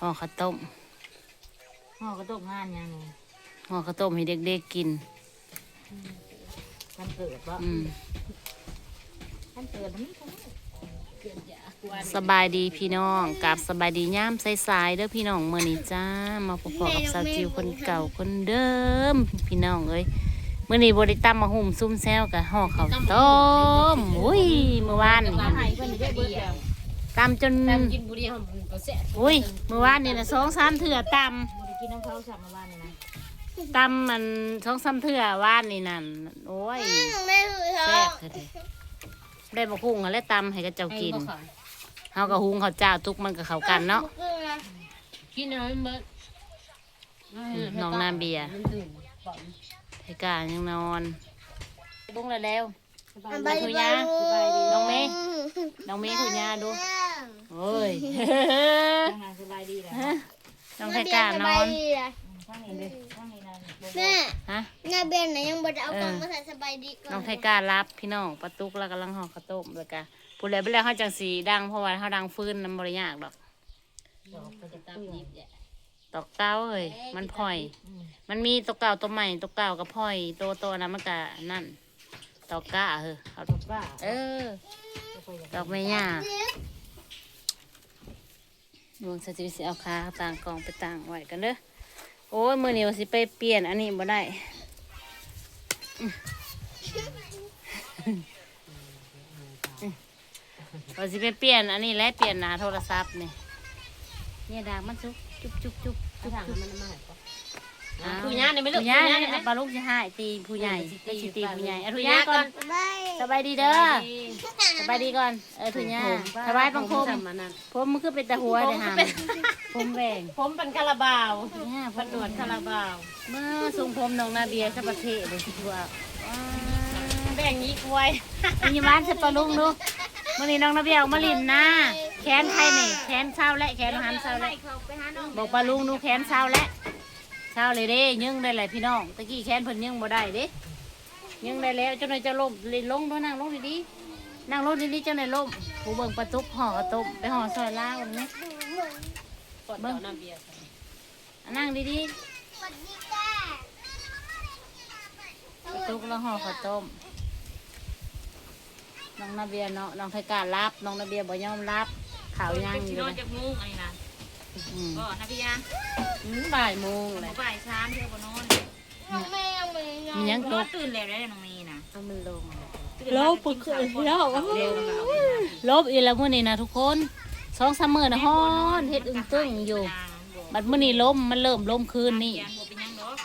ห่อข้าวต้มห่อกระตกงานยังไงห่อข้าวต้มให้เด็กๆกินมันเกิดบ่อืมมันเกิดมันนี่เขาเกิดจากกวนสบายดีพี่น้องกับสบายดีย่ามสายๆเด้อพี่น้องเมื่อนี้จ้า มาพบกับสาวจิวคนเก่าคนเดิม พี่น้องเอ้ยเมื่อนี้บริตั้มมาหุ่มซุ่มแซวกับห่อข้าวต้มอุ้ยเมื่อวานนี่ บ้านไทยเพิ่นได้เบิดแล้วตำจนแต่กินบุรีหอมก็แซ่บอุ้ยเมื่อวานนี่นะสองสามเถื่อตบ่ได้กินน้ำเขาสับมาบ้านนี่นะำตำมันสองสามเถื่อวานนี่นั่นโอ้ยไม่ถือเธแซ่อบเถอะเด้ได้มาคุ้งแล้วตำให้กับเจ้ากินไอ้บ่ขายเฮากับหุงข้าวเจ้าทุกมันกับเขาวกันเนาะ กินเอาให้เบิดน้องนาเบียร์มันตื่นบ่ให้กายังนอนบุ้งแล้วแล้ว สบายไปดีไปน้องเมย์ น้องเมย์คุยยาดู โอ้ยอาหารสบายดีแล้วน้องให้กานอนข้างนี้เด้ข้างนี้นะบ่แม่ฮะหน้าเบนนะยังบ่ได้เอากล่องมาใส่สบายดีก่อนน้องให้กล้ารับพี่น้องปะตุกแล้วกำลังห่อข้าวต้มเลยกะพูดแล้วไปแล้วเขาจังสีดังเพราะว่าเขาดังฟื้นน้ำบริยากดอกดอกก็จะตามยิบแหละตอกเก้าเอ้ยมันพ่อย มันมีตอกเก่าตัวใหม่ตอกเก่ากับพ่อยตัวโตนะมันกะนั่นตอกก้าเออเขาว่าเออดอกไม่ยาก ดวงสจิสิเอาขาต่างกองไปต่างไว้กันเด้อโอ้ยมือนี้ว่าสิไปเปลี่ยนอันนี้บ่ได้ว่าสิไปเปลี่ยนอันนี้และเปลี่ยนหนาโทรศัพท์นี่เนี่ยดากมันจุ๊บจุ๊บจุ๊บจุ๊บจุ๊บ ผู้ใหญ่นี่ไม่เลิกผู้ใหญ่ผู้ใหญ่นี่นี่ปลาลูกจะให้ตีผู้ใหญ่เออสิตีไปสิตีผู้ใหญ่เอาผู้ทุใหญ่ญ่ก่อนบายสบายดีเด้อสบายดีก่อนเออทุญ่สบายบังคมมันนั่นผมมันคือเป็นตะหัวเลยฮะผมแหวงผมเป็นคาราบาวเนี่ยผเป็นหนวดคาราบาวเมื่อทรงผมน้องนาเบียสัปเทศเลยคิดว่าแบ่งนี้กล้วยอันนี้บ้านจะปลาลุงดูมื่อนี้น้องนาเบียเอามาลินนะแขนใครนี่แขนเช้าและแขนหันเช้าและเขาไปหาน้องบอกปลาลุงดูแขนเช้าและ เช้าเลยเด้ยึงได้เลยพี่น้องตะกี้แขนเพิ่นยึงบ่ได้เด้ยึงได้แล้วเจ้าหน่อยจะล้มเลยลงด้วยนั่งลงดีๆนั่งลงดีๆเจ้าหน่อยล้มผู้เบิ่งประตุกห่อกระต้มไปห่อซอยล่าวนี่กดเจ้าน้ำเบียร์นั่งดีสวัสดีจ้าๆประตุกแล้วห่อข้าวต้มน้องนาเบียเนาะน้องไทกล้ารับน้องนาเบียบ่ยอมรับข่าวย่างอยู่นอนเลยจากมุ้งอันนี้นะอืม ก็นะพี่ยาอืมบ่ายโมงเลยบ่ายสามเที่ยวบนนอนน้องแม่ยังไม่นอมีนหยังนตอนกตื่นแล้วได้น้องมีนะเอามันลงแล้วปึกขึ้นแล้วเร็วลบอีกแล้วมื้อนี้นะทุกคนสองสามมื้อนะฮ้อนเฮ็ดอึ้งตึงอยู่บัดมื้อนี้ลมมันเริ่มลมคืนนี่เป็นยังดอก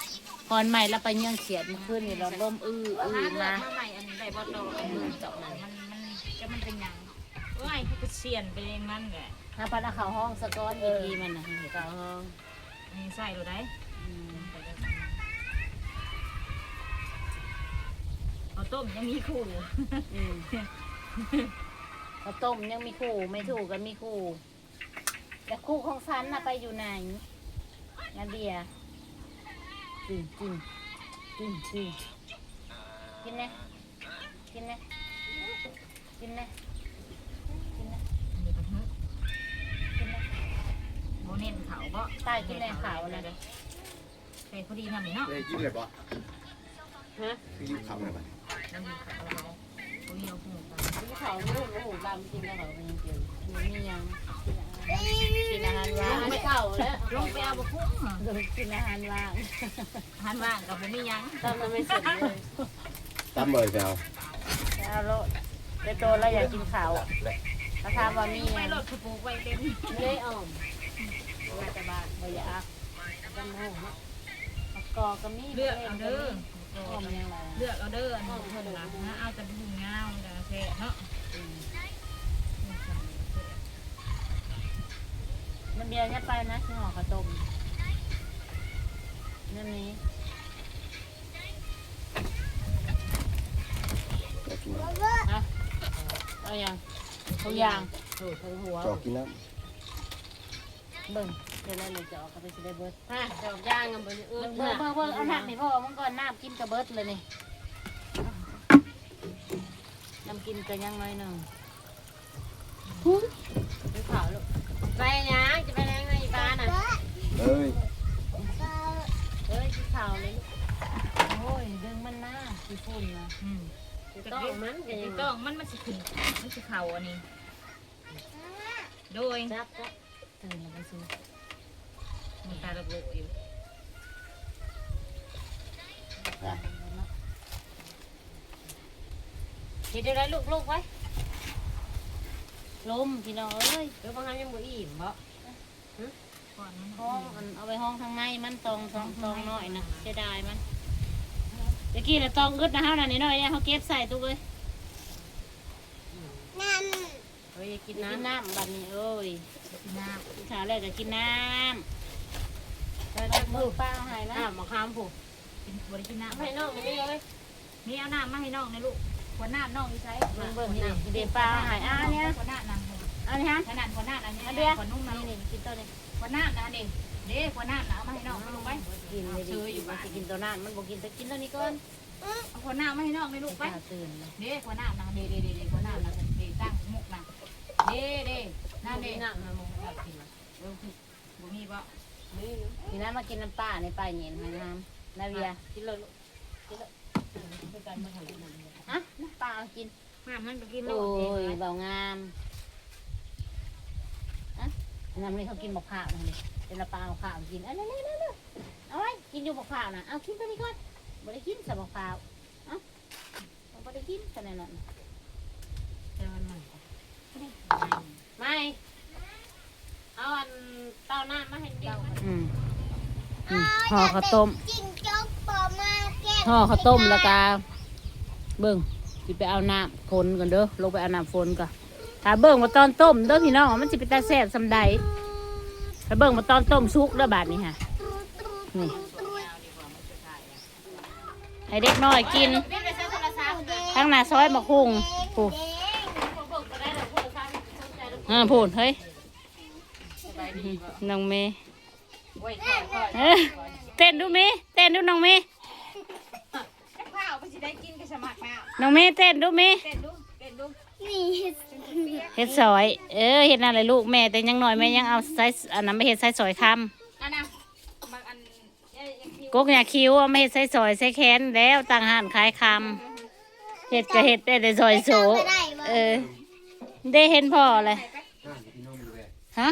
ก่อนใหม่แล้วไปเยื่องเขียดเมื่อคืนนี่เราลมอื้ออื้อมามาใหม่อันนี้ได้บ่ดอกอันนี้เจาะมันมันมันจะมันเป็นยังเอ้ยเขาก็เสียนไปเองมันแหละ ถ้าปลาเขาห้องสะก้อนอีกทีมันนะเห็นเก่าอันนี้ใส่ดูได้อืมเอาต้มยังมีคู่อืมข้าวต้มยังมีคู่ไม่ถูกกันมีคู่แต่คู่ของฉันน่ะไปอยู่ไหนนาเดียจริงจริงจริงจริงกินไหมกินไหมกินไหมกินไหมกินไหม โมเน้นเขาบ่ ตายกินแรงขาวนะใส่พอดีทำนี่เนาะเลยยิ้มเลยปะฮะคือยิ้มขำเลยปะน้ำมีเขาเราพวกนี้เอาคู่กันกินเขาลูกโอ้โหลำกินแล้วเขาเป็นยังกินมียังกินอาหารว่างไม่เข้าแล้วลงไปเอาบะคุ้งกินอาหารว่างอาหันว่างกับผมมียังตอนมันไม่เสร็จเลยตั้มเลยแซวแล้วโลดไปโตแล้วอยากกินขาวถ้าถามว่ามีไม่ยังรถขปูไว้เต็มเลยอ่อม มาจากบ้านบ่อยากจำหูเนาะมะกอกก็มีเลือกเอาเด้ออ่อมยังไงเลือกเอาเด้ออันนี้คนหลังนะเอาแต่บุ้งเงาแต่แซ่เนาะมันเบียร์เนี่ยไปนะที่ห่อข้าวต้มนั่นนี้นะเอาอย่างทุกอย่างโอ้ทั้งหัวจอกกินน้เบิ่ง เดี๋ยวนั้นจะออกเขาไปสิได้เบิดอะดอกย่างกันบนเอื้เบิร์งเบิ่งเบิ่งเอาน้ำให้พ่อมันก็อน้ากินกระเบิร์ดเลยนี่น้ำกินกันยังไงอหนึ่งหุ้ไปเผาลูกไปยังจะไปยังไงบ้านอะเอ้ยเอ้ยไปเผาเลยลูกโอ้ยดึงมันหน้าสีฝุ่นนะต้องมันกัต้องมันมันสิขึ้นมันสิเข่าอันนี้โดยจับจัตื่นแล้วไปซื้อ มันตาตะโกอยู่เฮ็ดได้ไรลูกลูกไว้ลมพี่น้องเอ้ยเดี๋ยวบางครั้งยังบ่อิ่มบ่ก่อนมันห้องมันเอาไปห้องทางในมันตองตองตองน้อยนะเสียดายมันตะกี้น่ะตองอึดนะเฮานั่นนิดหน่อยเนี่ยเขาเก็บใส่ตู้เลยนั่นเฮ้ยกินน้ำน้ำบัดนี้เอ้ยน้กินข้าวแล้วก็กินน้ำ ไปตักมือป้าเอาให้นะมาค้ามผูกำกินบริกินน้ำให้น้องนี่เลยนี่เอาน้ำมาให้น้องนะลูกขวดน้ำน้องนี่ใช้เบิ่งเบิ่งนี่เดี๋ยวป้าเอาให้อ่าเนี่ยขวดน้ำน้ำอันนี้ฮะขนาดขวดน้ำอันนี้อันเดียวขวดนุ่มนะนี่นี่กินตัวนี้ขวดน้ำนะอันนี้เด้ขวดน้ำนะเอามาให้น้องลงไปกินเลยดิมันจะกินตัวนั้นมันบอกกินแต่กินตัวนี้ก่อนเอาขวดน้ำมาให้น้องเลยลูกไปป้าตื่นเลยเด้ขวดน้ำนะเด้เด้เด้เด้ขวดน้ำนะเด้ตั้งมุกนะเด้เด้นั่นเด้น้ำมันมองอยากกินนะเออบ่มีบ่ ทีนั้นมากินน้ำป้าในป้าเย็นให้น้ำนาเวียกินเลยลูกกินเลยอะน้ำป้าเอากินน้ำมันก็กินโลโอ้ดเองยเบางามอะน้ำนี่เขากินมะพร้าวนะนี่เป็นละปลาเอาข้าวกินเอันนี้นี่นี่เอาไว้กินอยู่มะพร้าวนะเอากินตัวนี้ก่อนบ่ได้กินสับมะพร้าวเอ้าบ่ได้กินขนาดนั้นแต่มันมันไม่ เอาอันเต้าน้ำมาให้เดียวอืมอืมห่อข้าวต้มจิ้งจกปอมาแก้มห่อข้าวต้มแล้วก็เบิ่งสิไปเอาน้ำฝนก่อนเด้อลงไปเอาน้ำฝนก่อนถ้าเบิ่งมาตอนต้มเด้อพี่น้องมันสิเป็นตาแซ่บสำใดถ้าเบิ่งมาตอนต้มสุกเด้อบาดนี้ค่ะนี่ให้เด็กน้อยกินทั้งหน้าซอยมะคุงปูอ่าพูดเฮ้ย น้องเมย์เอ้ยเต้นดูเมย์เต้นดูน้องเมย์ข้าวไปสิได้กินก็สมัครแล้วน้องเมย์เต้นดูเมย์เต้นดูเต้นดูนี่เฮ็ดซอย เออเฮ็ดนั่นเลยลูกแม่แต่ยังน้อยแม่ยังเอาไซส์อันนั้นไม่เฮ็ดไซส์ซอยคอันน่ะบางอันเอ้ยยังคิวำกกยาคิ้วเอาไม่เฮ็ดไซส์ซอยไซส์แขนแล้วต่างหานขายคำเฮ็ดก็เฮ็ดได้แต่ซอยโสเออได้เห็นพ่อเลยอ่าพี่น้องดูแลฮะ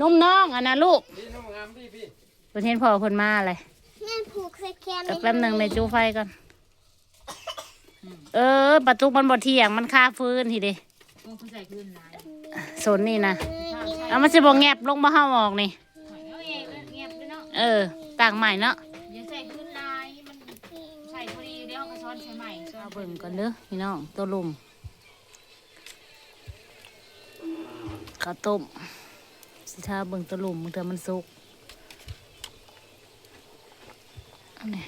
นุ่มน้องอันนะลูกพี่น้องงามพี่พี่เพิ่นเห็นพ่อเพิ่นมาเลยนั่นผูกใส่แขนแต่แป๊บหนึงในจูไฟก่อน เออประตูมันบ่เที่ยงมันคาฟื้นทีเดีโอ้คุณใส่คืนหลายสนนี่นะเอามันสิบ่แงบลงมาเฮาออกนี่ เอ้ยเงียบด้วยเนาะเออต่างใหม่เนาะอย่าใส่คืนหลายมันใส่พอดีเดี๋ยวเอากระช้อนใส่ใหม่ช้อนเอาเบิ่งก่อนเด้อพี่น้องตัวลุมข้าวต้ม สิทาเบิ่งตะลุมมันเถอมันสุกอันนี้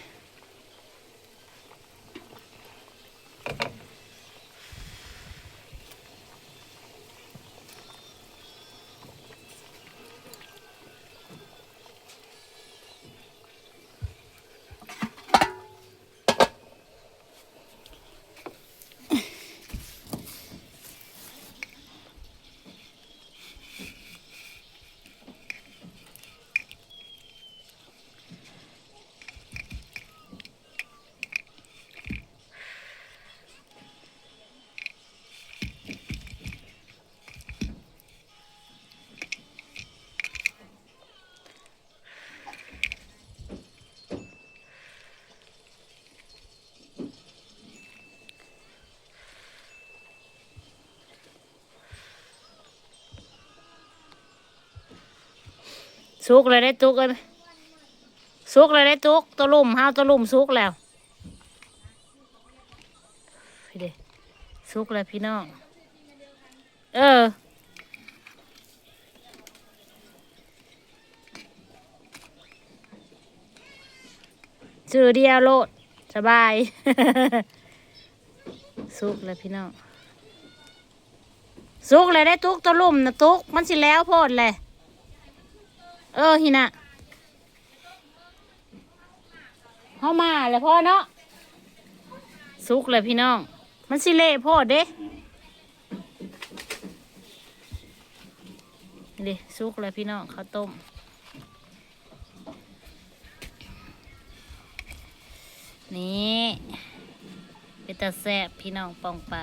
สุกเลยได้ตุกเลยสุกเลยได้ตุกตัวลุ่มห้าวตัวลุ่มสุกแล้วพี่เดสุกแล้วพี่น้องเออชื่อเดียวโลดสบาย สุกเลยพี่น้องสุกเลยได้ตุกตัวลุ่มนะตุกมันสิแล้วโพดเลย เออหินะเข้ามาเลยพ่อเนาะสุกเลยพี่น้อง มันสิเละโพดเด้นี่ดิสุกเลยพี่น้องข้าวต้มนี่แต่แซ่บพี่น้องปองไป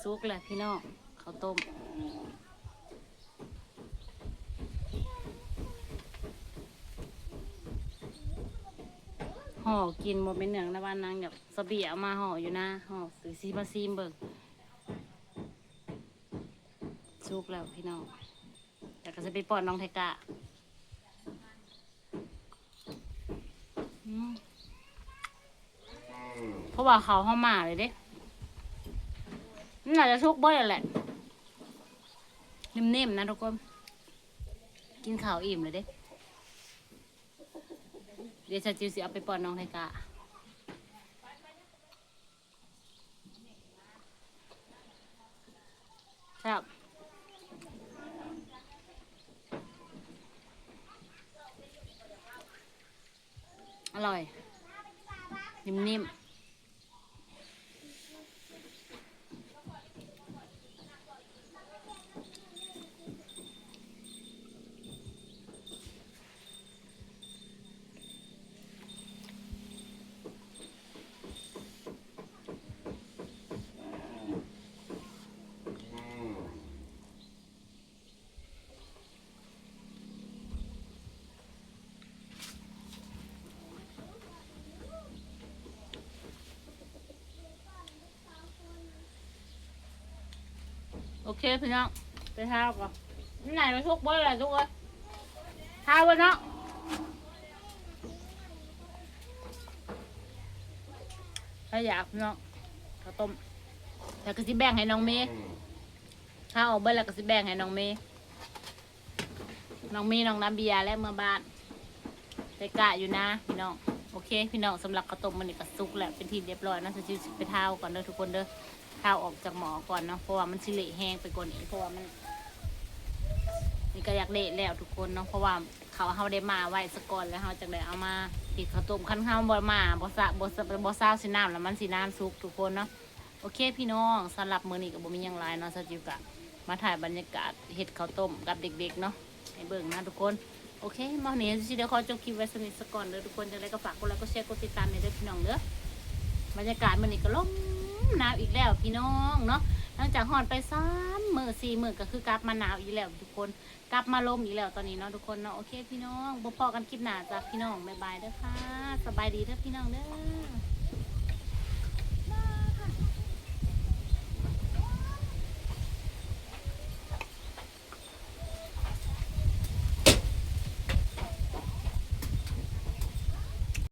ซุกแหละพี่น้องข้าวต้ม ห่ อกินหมดเป็นเหนืองนะบ้านนางแบบสเบียเอามาห่ออยู่นะห่อซื้อซีมาซีมเบิกซุกแล้วพี่น้องแต่ก็จะไปปอนน้องไทกะเพราะว่าเขาเข้ามาเลยเด้นี่น่าจะซุกบ่อยแหละนิ่มๆนะทุกคน กินข้าวอิ่มเลยเด้ เดี๋ยวชาจิวสิเอาไปป้อนน้องไทกะครับอร่อย นิ่มๆ เคพี่น้องไปท้าก่อนนี่ไหนมาทุกบ่อยเลยทุกคนท้าวันเนาะถ้าอยากพี่น้องข้าวต้มแล้วก็สิแบ่งให้น้องเมย์ถ้าออกเบิ้ลแล้วก็สิแบ่งให้น้องเมย์น้องเมย์น้องน้ำเบียร์และเมื่อบ้านไปกะอยู่นะพี่น้องโอเค พี่น้องสำหรับข้าวต้มมันนี่ก็สุกแล้วเป็นที่เรียบร้อยนะจะชิไปเท้าก่อนเด้อทุกคนเด้อ เท้าออกจากหมอก่อนเนาะเพราะว่ามันสิเละแห้งไปกว่านี้เพราะว่ามันนี่ก็อยากเละแล้วทุกคนเนาะเพราะว่าเขาเฮาได้มาไว้สก่อนแล้วเฮาจังได้เอามาติดข้าวต้มคั้นข้าวบ่มาบ่สะบ่สะบ่ซาวสิน้ำแล้วมันสิน้ำสุกทุกคนเนาะโอเคพี่น้องสำหรับมื้อนี้ก็บ่มีหยังหลายเนาะสจิวกะมาถ่ายบรรยากาศเฮ็ดข้าวต้มกับเด็กๆเนาะให้เบิ่งนะทุกคนโอเคมาเนี่ยสิเดี๋ยวขอจบคลิปไว้สนิทสก่อนเด้อทุกคนจังไดก็ฝากกดไลค์กดแชร์กดติดตามในเด้อพี่น้องเด้อบรรยากาศมื้อนี้ก็ลม หนาวอีกแล้วพี่น้องเนาะหลังจากหอดไป3มื้อ4มื้อก็คือกลับมาหนาวอีกแล้วทุกคน กลับมาลมอีกแล้วตอนนี้เนาะทุกคนเนาะโอเคพี่น้องบ่พอกันคลิปหน้าจ้ะพี่น้องบ๊ายบายเด้อค่ะ สบายดีเด้อพี่น้องเด้อ